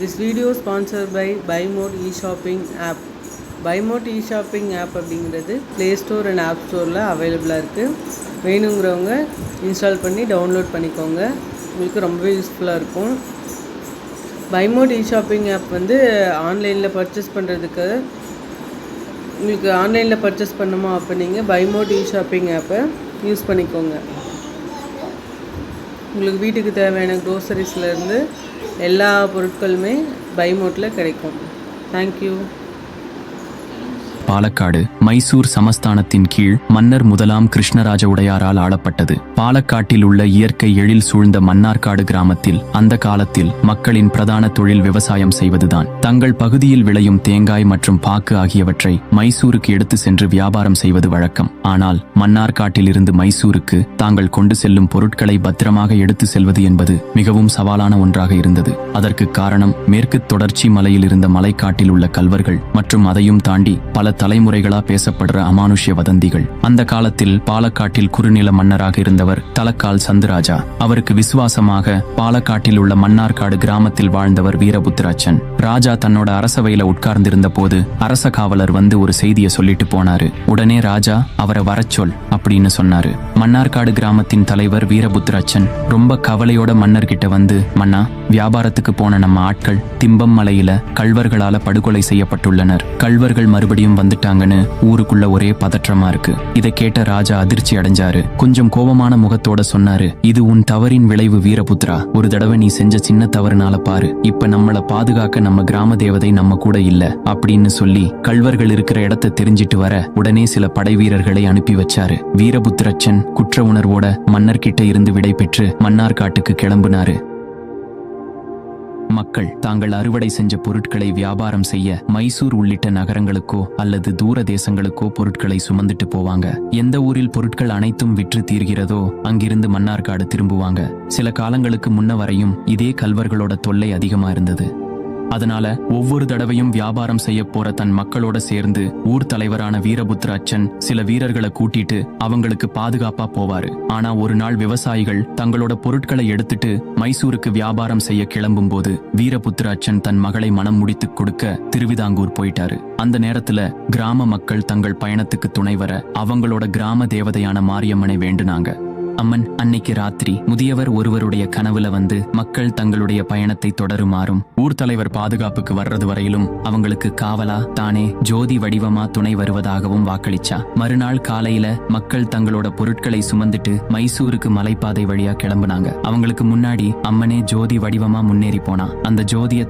This video sponsor by Bymode e shopping app பைமோட் e shopping app அப்படிங்கிறது play store and app ஸ்டோரில் அவைலபிளாக இருக்குது வேணுங்கிறவங்க இன்ஸ்டால் பண்ணி டவுன்லோட் பண்ணிக்கோங்க. உங்களுக்கு ரொம்பவே யூஸ்ஃபுல்லாக இருக்கும். பைமோட் இ-ஷாப்பிங் ஆப் வந்து ஆன்லைனில் பர்ச்சேஸ் பண்ணுறதுக்கு உங்களுக்கு ஆன்லைனில் பர்ச்சேஸ் பண்ணணுமா அப்போ நீங்கள் பைமோட் இ-ஷாப்பிங் ஆப்பை யூஸ் பண்ணிக்கோங்க. உங்களுக்கு வீட்டுக்கு தேவையான க்ரோசரிஸ்லேருந்து எல்லா பொருட்களுமே பைமோட்டில் கிடைக்கும். தேங்க்யூ பாலக்காடு மைசூர் சமஸ்தானத்தின் கீழ் மன்னர் முதலாம் கிருஷ்ணராஜ உடையாரால் ஆளப்பட்டது. பாலக்காட்டில் உள்ள இயற்கை எழில் சூழ்ந்த மன்னார்காடு கிராமத்தில் அந்த காலத்தில் மக்களின் பிரதான தொழில் விவசாயம் செய்வதுதான். தங்கள் பகுதியில் விளையும் தேங்காய் மற்றும் பாக்கு ஆகியவற்றை மைசூருக்கு எடுத்து சென்று வியாபாரம் செய்வது வழக்கம். ஆனால் மன்னார்காட்டில் இருந்து மைசூருக்கு தாங்கள் கொண்டு செல்லும் பொருட்களை பத்திரமாக எடுத்து செல்வது என்பது மிகவும் சவாலான ஒன்றாக இருந்தது. அதற்கு காரணம் மேற்கு தொடர்ச்சி மலையில் இருந்த மலைக்காட்டில் உள்ள கல்வர்கள் மற்றும் அதையும் தாண்டி பல தலைமுறைகளா பேசப்படுற அமானுஷ்ய வதந்திகள். அந்த காலத்தில் பாலக்காட்டில் குறுநில மன்னராக இருந்தவர் தலக்கால் சந்துராஜா. அவருக்கு விசுவாசமாக பாலக்காட்டில் உள்ள மன்னார்காடு கிராமத்தில் வாழ்ந்தவர் வீரபுத்திராச்சன். ராஜா தன்னோட அரசவையில உட்கார்ந்திருந்த போது அரச காவலர் வந்து ஒரு செய்தியை சொல்லிட்டு போனாரு. உடனே ராஜா அவரை வரச்சொல் அப்படின்னு சொன்னாரு. மன்னார்காடு கிராமத்தின் தலைவர் வீரபுத்திராச்சன் ரொம்ப கவலையோட மன்னர்கிட்ட வந்து மன்னா வியாபாரத்துக்கு போன நம்ம ஆட்கள் திம்பம் மலையில கள்வர்களால படுகொலை செய்யப்பட்டுள்ளனர். கள்வர்கள் மறுபடியும் வந்துட்டாங்கன்னு ஊருக்குள்ள ஒரே பதற்றமா இருக்கு. இதை கேட்ட ராஜா அதிர்ச்சி அடைஞ்சாரு. கொஞ்சம் கோபமான முகத்தோட சொன்னாரு இது உன் தவறின் விளைவு வீரபுத்ரா. ஒரு தடவை நீ செஞ்ச சின்ன தவறுனால பாரு. இப்ப நம்மள பாதுகாக்க நம்ம கிராம தேவதை நம்ம கூட இல்ல அப்படின்னு சொல்லி கள்வர்கள் இருக்கிற இடத்த தெரிஞ்சிட்டு வர உடனே சில படை வீரர்களை அனுப்பி வச்சாரு. வீரபுத்திரச்சன் குற்ற உணர்வோட மன்னர்கிட்ட இருந்து விடை பெற்று மன்னார்காட்டுக்கு கிளம்புனாரு. மக்கள் தாங்கள் அறுவடை செஞ்ச பொருட்களை வியாபாரம் செய்ய மைசூர் உள்ளிட்ட நகரங்களுக்கோ அல்லது தூர தேசங்களுக்கோ பொருட்களை சுமந்துட்டு போவாங்க. எந்த ஊரில் பொருட்கள் அனைத்தும் விற்று தீர்கிறதோ அங்கிருந்து மன்னார்காடு திரும்புவாங்க. சில காலங்களுக்கு முன்ன வரையும் இதே கல்வர்களோட தொல்லை அதிகமா இருந்தது. அதனால ஒவ்வொரு தடவையும் வியாபாரம் செய்ய போற தன் மக்களோட சேர்ந்து ஊர் தலைவரான வீரபுத்திராச்சன் சில வீரர்களை கூட்டிட்டு அவங்களுக்கு பாதுகாப்பா போவாரு. ஆனா ஒரு நாள் விவசாயிகள் தங்களோட பொருட்களை எடுத்துட்டு மைசூருக்கு வியாபாரம் செய்ய கிளம்பும் போது வீரபுத்திராச்சன் தன் மகளை மனம் முடித்துக் கொடுக்க திருவிதாங்கூர் போயிட்டாரு. அந்த நேரத்துல கிராம மக்கள் தங்கள் பயணத்துக்கு துணை வர அவங்களோட கிராம தேவதையான மாரியம்மனை வேண்டுனாங்க. அம்மன் அன்னைக்கு ராத்திரி முதியவர் ஒருவருடைய கனவுல வந்து மக்கள் தங்களுடைய பயணத்தை தொடருமாறும் ஊர் தலைவர் பாதுகாப்புக்கு வர்றது வரையிலும் அவங்களுக்கு காவலா தானே ஜோதி வடிவமா துணை வருவதாகவும் வாக்களிச்சா. மறுநாள் காலையில மக்கள் தங்களோட பொருட்களை சுமந்துட்டு மைசூருக்கு மலைப்பாதை வழியா கிளம்புனாங்க. அவங்களுக்கு முன்னாடி அம்மனே ஜோதி வடிவமா முன்னேறி போனா. அந்த ஜோதிய